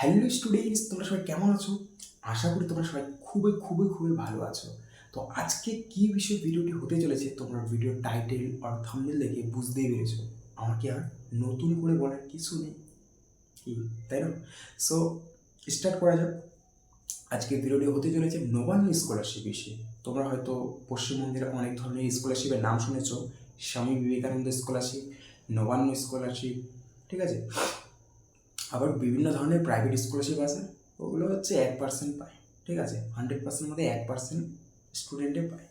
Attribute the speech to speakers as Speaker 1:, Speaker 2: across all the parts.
Speaker 1: Hello students তোমরা সবাই কেমন আছো? আশা করি তোমরা সবাই খুবই খুবই খুবই ভালো আছো। তো আজকে কি বিষয়ে ভিডিওটি হতে চলেছে তোমরা ভিডিও টাইটেল আর থাম্বনেল দেখে বুঝতেই পেরেছ। আমাকে আর নতুন করে বলার কিছু নেই। কি, তাই না? সো স্টার্ট করা যাক। আজকে ভিডিওটি হতে চলেছে নবান্ন স্কলারশিপ বিষয়ে। তোমরা হয়তো পশ্চিমবঙ্গের অনেক ধরনের স্কলারশিপের নাম শুনেছ। স্বামী বিবেকানন্দ স্কলারশিপ নবান্ন স্কলারশিপ ঠিক আছে? আবার বিভিন্ন ধরনের প্রাইভেট স্কলারশিপ আছে, ওগুলো হচ্ছে এক পার্সেন্ট পায়, ঠিক আছে? হান্ড্রেড পার্সেন্ট মধ্যে এক পার্সেন্ট স্টুডেন্টে পায়।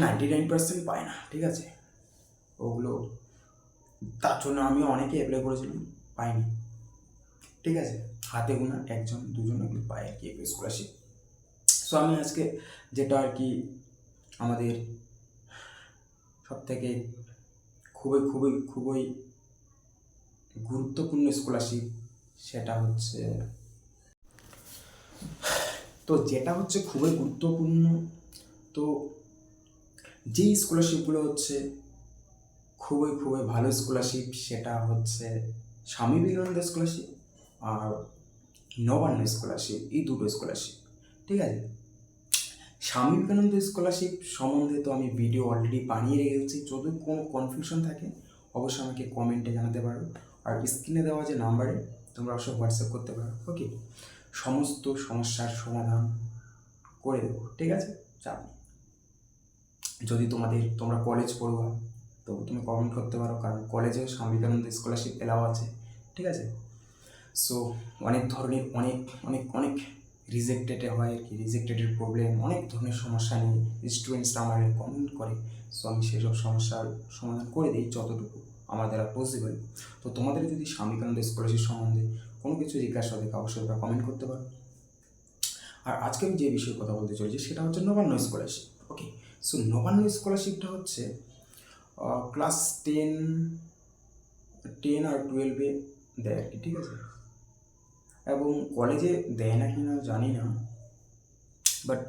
Speaker 1: নাইনটি নাইন পার্সেন্ট পায় না, ঠিক আছে? ওগুলো, তার জন্য আমি অনেকে অ্যাপ্লাই করেছিলাম, পাইনি। ঠিক আছে? হাতে গোনা, একজন, দুজন ওগুলো পায় আর কি স্কলারশিপ সো আমি আজকে যেটা আর কি আমাদের সব থেকে খুবই খুবই খুবই গুরুত্বপূর্ণ স্কলারশিপ সেটা হচ্ছে তো যেটা হচ্ছে খুবই গুরুত্বপূর্ণ, তো যেই স্কলারশিপগুলো হচ্ছে খুবই খুবই ভালো স্কলারশিপ সেটা হচ্ছে স্বামী বিবেকানন্দ স্কলারশিপ আর নবান্ন স্কলারশিপ এই দুটো স্কলারশিপ ঠিক আছে? স্বামী বিবেকানন্দ স্কলারশিপ সম্বন্ধে তো আমি ভিডিও অলরেডি বানিয়ে রেখেছি যদি কোনো কনফিউশন থাকে, অবশ্যই আমাকে কমেন্টে জানাতে পারো। আর স্ক্রিনে দেওয়া যে নাম্বারে তোমরা অবশ্যই হোয়াটসঅ্যাপ করতে পারো ওকে সমস্ত সমস্যার সমাধান করে দেবো, ঠিক আছে? চাপ। যদি তোমাদের, তোমরা কলেজ পড়ুয়া তো তুমি কমেন্ট করতে পারো, কারণ কলেজে স্বামী বিবেকানন্দ স্কলারশিপ এলাও আছে, ঠিক আছে? সো অনেক ধরনের, অনেক অনেক অনেক রিজেক্টেডে হয় আর কি রিজেক্টেডের প্রবলেম অনেক ধরনের সমস্যা নিয়ে স্টুডেন্টসরা আমার কমেন্ট করে। সো আমি সেসব সমস্যার সমাধান করে দিই যতটুকু আমার দ্বারা পসিবল তো তোমাদের যদি স্বামী বিবেকানন্দ স্কলারশিপ সম্বন্ধে কোনো কিছু জিজ্ঞাসা থাকে, অবশ্যই তোমরা কমেন্ট করতে পারো। আর আজকে আমি যে বিষয়ে কথা বলতে চলেছি, সেটা হচ্ছে Nabanna scholarship okay so Nabanna স্কলারশিপটা হচ্ছে ক্লাস টেন টেন আর টুয়েলভে দেয় আর কি, ঠিক আছে? এবং কলেজে দেয় না কি না জানি না বাট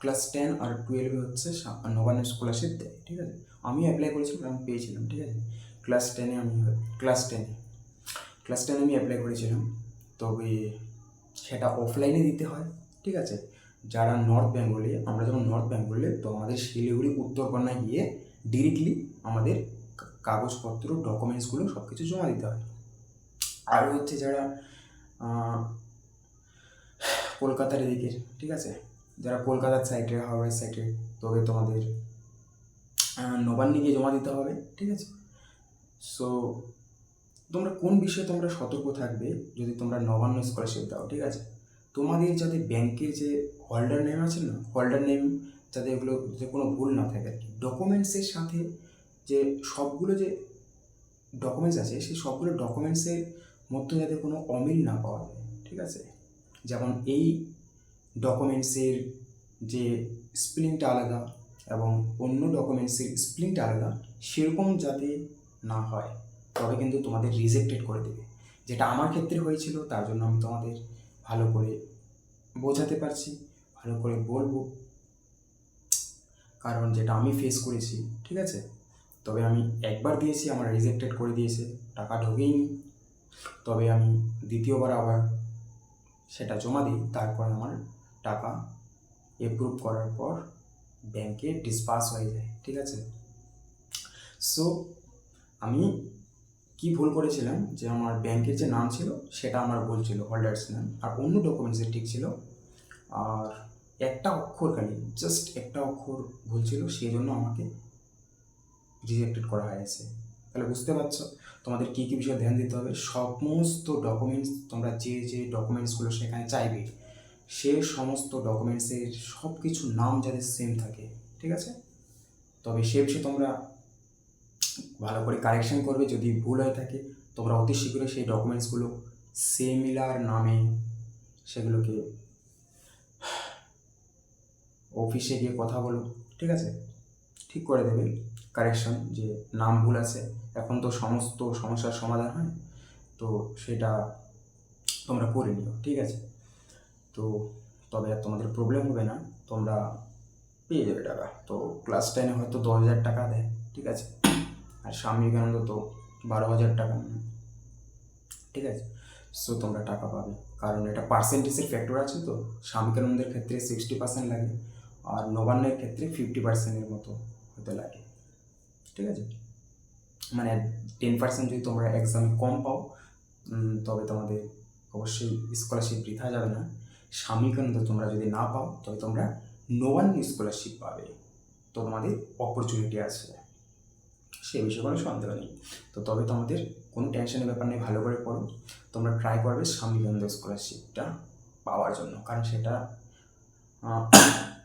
Speaker 1: ক্লাস টেন আর টুয়েলভে হচ্ছে নবান্ন স্কলারশিপ দেয়, ঠিক আছে? আমি অ্যাপ্লাই করেছিলাম, আমি পেয়েছিলাম, ঠিক আছে? ক্লাস টেনে আমি ক্লাস টেনে ক্লাস টেনে আমি অ্যাপ্লাই করেছিলাম। তবে সেটা অফলাইনে দিতে হয়, ঠিক আছে? যারা নর্থ বেঙ্গলে, আমরা যখন নর্থ বেঙ্গলে, তো আমাদের শিলিগুড়ি উত্তরকন্যায় গিয়ে ডিরেক্টলি আমাদের কাগজপত্র ডকুমেন্টসগুলো সব কিছু জমা দিতে হয়। আর হচ্ছে যারা কলকাতার এদিকে, ঠিক আছে? যারা কলকাতার সাইডে হাওড়ার সাইডে তবে তোমাদের নবান্নে গিয়ে জমা দিতে হবে, ঠিক আছে? সো তোমরা কোন বিষয়ে তোমরা সতর্ক থাকবে যদি তোমরা নবান্ন স্কলারশিপ দাও, ঠিক আছে? তোমাদের যাতে ব্যাংকের যে হোল্ডার নেম আছে না হোল্ডার নেম যাতে এগুলো যে কোনো ভুল না থাকে আর কি। ডকুমেন্টসের সাথে যে সবগুলো যে ডকুমেন্টস আছে, সেই সবগুলো ডকুমেন্টসের মধ্যে যাতে কোনো অমিল না পাওয়া যায়, ঠিক আছে? যেমন এই ডকুমেন্টসের যে স্পেলিংটা আলাদা এবং অন্য ডকুমেন্টসের স্পেলিংটা আলাদা, সেরকম যাতে না হয়, তবে কিন্তু তোমাদের রিজেক্টেড করে দেবে। যেটা আমার ক্ষেত্রে হয়েছিল, তার জন্য আমি তোমাদের ভালো করে বোঝাতে পারছি, ভালো করে বলব। কারণ যেটা আমি ফেস করেছি, ঠিক আছে? তবে আমি একবার দিয়েছি, আমার রিজেক্টেড করে দিয়েছে, টাকা ঢোকেইনি। তবে আমি দ্বিতীয়বার আবার সেটা জমা দিই, তারপর আমার টাকা এপ্রুভ করার পর ব্যাংকে ডিসপাস হয়ে যায়, ঠিক আছে? সো আমি কি ভুল করেছিলাম? যে আমার ব্যাংকের যে নাম ছিল, সেটা আমার ভুল ছিল হোল্ডার্স নাম আর অন্য ডকুমেন্টসে ঠিক ছিল। আর একটা অক্ষর খালি জাস্ট একটা অক্ষর ভুল ছিল, সেই জন্য আমাকে রিজেক্টেড করা হয়েছে। তাহলে বুঝতে পারছ? তোমাদের কী কী বিষয়ে ধ্যান দিতে হবে? সমস্ত ডকুমেন্টস তোমরা যে যে ডকুমেন্টসগুলো সেখানে চাইবে, সে সমস্ত ডকুমেন্টসের সব কিছু নাম যাতে সেম থাকে, ঠিক আছে? তবে সে বিষয়ে তোমরা ভালো করে কারেকশন করবে, যদি ভুল হয়ে থাকে, তোমরা অতি শীঘ্রই সেই ডকুমেন্টসগুলো সেমিলার নামে সেগুলোকে অফিসে গিয়ে কথা বলো, ঠিক আছে? ঠিক করে দেবে কারেকশন যে নাম ভুল আছে, এখন তো সমস্ত সমস্যার সমাধান হয়, তো সেটা তোমরা করে নিও, ঠিক আছে? তো তবে আর তোমাদের প্রবলেম হবে না, তোমরা পেয়ে যাবে টাকা, তো ক্লাস টেনে হয়তো দশ হাজার টাকা দেয়, ঠিক আছে? আর স্বামী বিবেকানন্দ তো বারো হাজার টাকা। ঠিক আছে? সো তোমরা টাকা পাবে। কারণ এটা পার্সেন্টেজের ফ্যাক্টর আছে তো। স্বামীকানন্দের ক্ষেত্রে সিক্সটি পার্সেন্ট লাগে আর নবান্নের ক্ষেত্রে ফিফটি পার্সেন্টের মতো হতে লাগে। ঠিক আছে? মানে টেন পার্সেন্ট যদি তোমরা এক্সামে কম পাও তবে তোমাদের অবশ্যই স্কলারশিপ বৃথা যাবে না। স্বামীকানন্দ তোমরা যদি না পাও, তবে তোমরা নবান্ন স্কলারশিপ পাবে। তো তোমাদের অপরচুনিটি আছে। সে বিষয়ে কোনো সন্দেহ নেই। তো তবে তোমাদের কোনো টেনশনের ব্যাপার নেই, ভালো করে পড়ো। তোমরা ট্রাই করবে স্বামীকানন্দ স্কলারশিপটা পাওয়ার জন্য। কারণ সেটা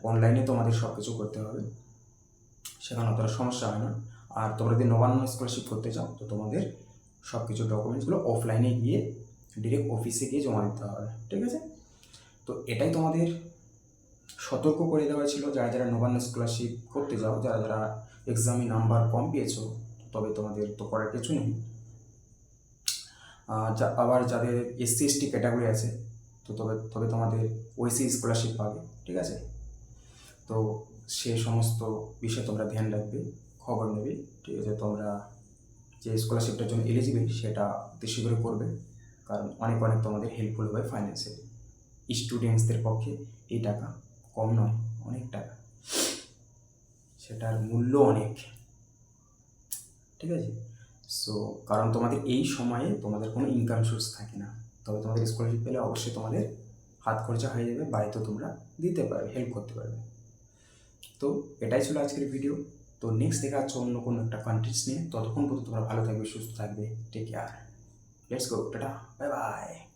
Speaker 1: অনলাইনে তোমাদের সব কিছু করতে হবে। সেখানে অতটা সমস্যা হয় না। আর তোমরা যদি নবান্ন স্কলারশিপ করতে চাও, তো তোমাদের সব কিছু ডকুমেন্টসগুলো অফলাইনে গিয়ে ডিরেক্ট অফিসে গিয়ে জমা দিতে হবে। ঠিক আছে? তো এটাই তোমাদের সতর্ক করে দেওয়া ছিল। যারা যারা নবান্ন স্কলারশিপ করতে যাও, যারা যারা এক্সামে নাম্বার কম পেয়েছ, তবে তোমাদের তো করার কিছু নেই। আবার যাদের এসসি এসটি ক্যাটাগরি আছে, তো তবে তবে তোমাদের ওইসি স্কলারশিপ পাবে, ঠিক আছে? তো সে সমস্ত বিষয়ে তোমরা ধ্যান রাখবে, খবর নেবে, ঠিক আছে? তোমরা যে স্কলারশিপটার জন্য এলিজিবল সেটা বেশি করে করবে, কারণ অনেক অনেক তোমাদের হেল্পফুল হবে ফাইন্যান্সিয়ালি স্টুডেন্টসদের পক্ষে এই টাকা কম নয়, অনেক টাকা। সেটার মূল্য অনেক। ঠিক আছে? সো কারণ তোমাদের এই সময়ে তোমাদের কোনো ইনকাম সোর্স থাকে না। তবে তোমাদের স্কলারশিপ পেলে অবশ্যই তোমাদের হাত খরচা হয়ে যাবে বাড়িতেও তোমরা দিতে পারবে হেল্প করতে পারবে। তো, এটাই ছিল আজকের ভিডিও তো নেক্সট দেখা হচ্ছে অন্য কোনো একটা কন্টেন্টস নিয়ে। ততক্ষণ পর্যন্ত তোমরা ভালো থাকবে, সুস্থ থাকবে take care let's go tata bye bye